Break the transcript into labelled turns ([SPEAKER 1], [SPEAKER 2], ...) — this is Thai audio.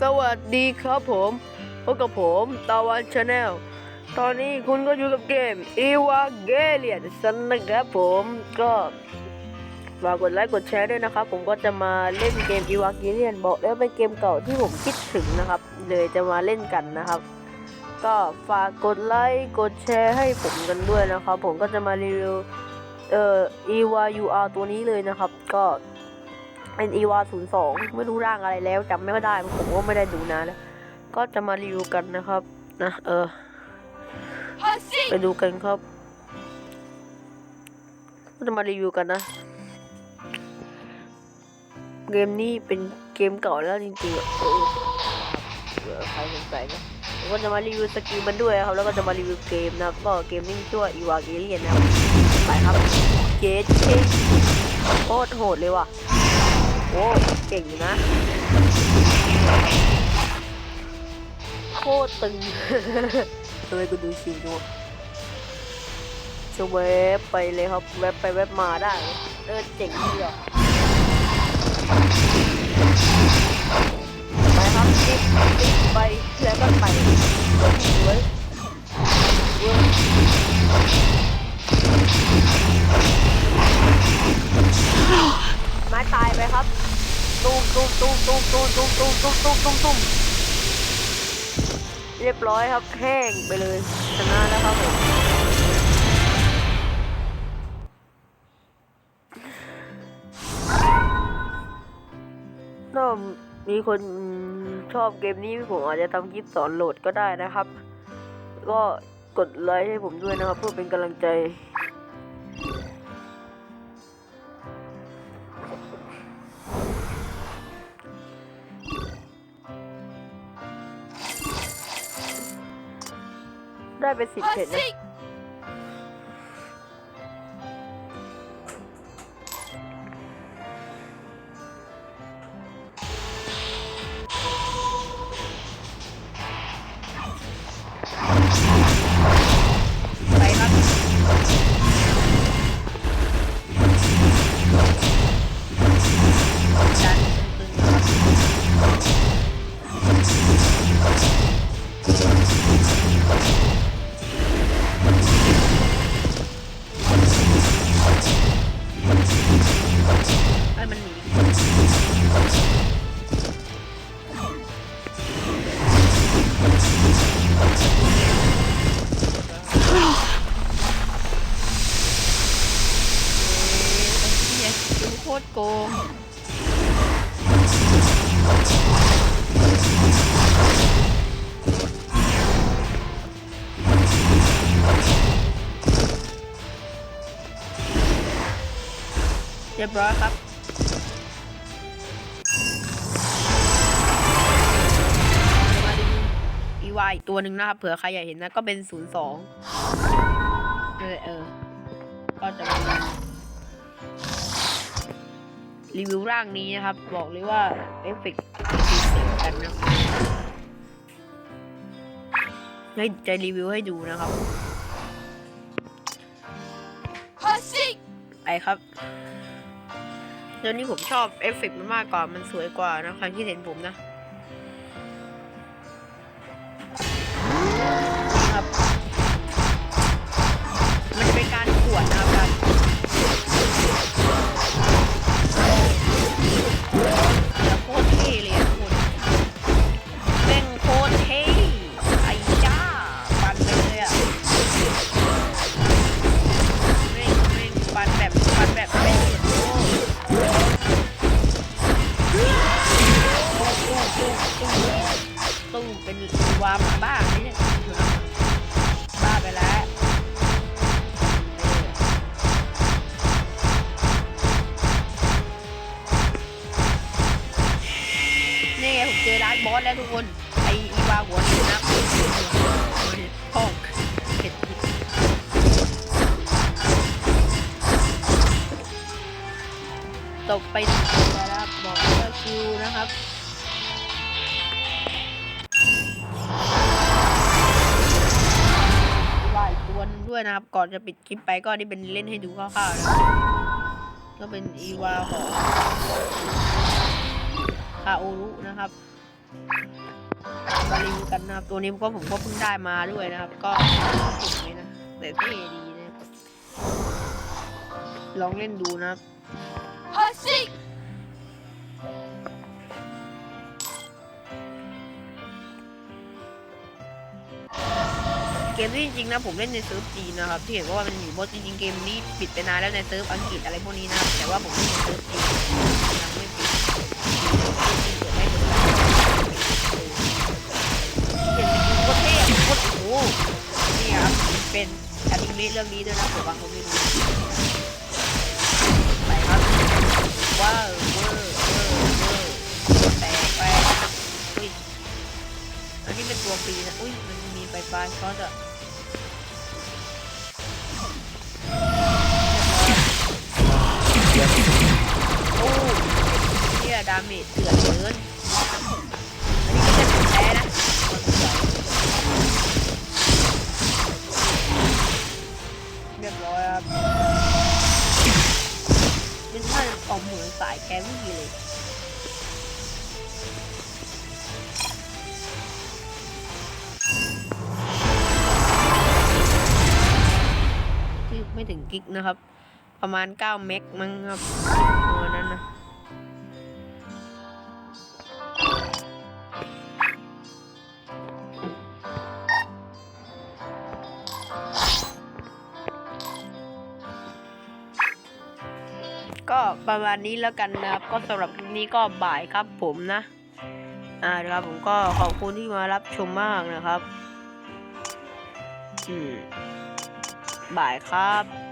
[SPEAKER 1] สวัสดีครับผมพบกับผมตาวันชาแนลตอนนี้คุณก็อยู่กับเกม e v a g e l i o n สันนะครับผมก็ฝากกดไลค์กดแชร์ด้วยนะครับ ผมก็จะมาเล่นเกม e v a g e l i o n บอกแล้วเป็นเกมเก่าที่ผมคิดถึงนะครับ เลยจะมาเล่นกันนะครับ ก็ฝากกดไลค์กดแชร์ให้ผมกันด้วยนะครับ ผมก็จะมารีวิวเอ่อ e v a u r ตัวนี้เลยนะครับ ก็ เป็นอีวาศูนย์สองไม่รู้ร่างอะไรแล้วจำไม่ได้ผมก็ไม่ได้ดูนานแล้วก็จะมารีวิวกันนะครับนะเออ ไปดูกันครับก็จะมารีวิวกันนะ เกมนี้เป็นเกมเก่าแล้วจริงๆอะเออเผื่อใครสนใจนะผมก็จะมารีวิวสกิลมันด้วยครับ แล้วก็จะมารีวิวเกมนะครับก็เกมนี้ชื่อว่าอีวาเกเลียนนะครับไปครับเกตเชโคตรโหดเลยว่ะ อ้เก่งนะ โคตรตึงทำไมกูดูชิวจัวะจะเว็บไปเลยครับเว็บไปเว็บมาได้เออเจ๋งดีอะไปครับติ๊กติ๊กไป ตุ้มตุ้มตุ้มตุ้มตุ้มตุ้มตุ้มตุ้มเรียบร้อยครับแห้งไปเลยชนะแล้วครับผมถ้ามีคนชอบเกมนี้ผมอาจจะทำคลิปสอนโหลดก็ได้นะครับ ก็กดไลค์ให้ผมด้วยนะครับ เพื่อเป็นกำลังใจ suavecito. รียบร้อยครับมาดูอีวายอีกตัวหนึ่งนะครับเผื่อใครอยากเห็นนะก็เป็นศูนย์สองเออเออ ก็จะมารีวิวร่างนี้นะครับ บอกเลยว่าเอฟเฟกต์ดีเสียงกันนะให้จะรีวิวให้ดูนะครับ ไปครับ แล้วนี่ผมชอบเอฟเฟกต์มันมากกว่ามันสวยกว่านะความคิดเห็นผมนะานบอสแล้วทุกคนไออีวาหัวนี่นะพ่องเผ็ดผิดตกไปหนึ่งตัวแล้วครับบอกว่าคิวนะครับว่าอีกตัวนด้วยนะครับ ก่อนจะปิดคลิปไปก็นี่เป็นเล่นให้ดูคร่าวๆนะก็เป็นอีวาของคาโอรุนะครับ มารีวิวกันนะครับ ตัวนี้ก็ผมก็เพิ่งได้มาด้วยนะครับ ก็ถูกไหมนะแต่เท่ดีนะครับลองเล่นดูนะครับ
[SPEAKER 2] Hussy!
[SPEAKER 1] เกมที่จริงๆนะผมเล่นในเซิร์ฟจีนนะครับ ที่เห็นว่ามันมีโมดจริงๆเกมนี้ปิดไปนานแล้วในเซิร์ฟอังกฤษอะไรพวกนี้นะครับแต่ว่าผมเล่นในเซิร์ฟจีนยังไม่ปิด เป็นอนิเมะเรื่องนี้ด้วยนะผมบางคนไม่รู้ไปครับว้าวเวอร์เวอร์เวอร์แตกไปอุ้ยอันนี้เป็นตัวฟรีนะอุ้ยมันมีไฟฟ้าช็อตอะโอ้เนี่ยดาเมจเถื่อนเกินอัน กิกนะครับ ประมาณ9เมกมั้งครับตัวนั้นนะก็ประมาณนี้แล้วกันนะครับ ก็สำหรับคลิปนี้ก็บ่ายครับผมนะ อ่านะครับผมก็ขอบคุณที่มารับชมมากนะครับ อืมบ่ายครับ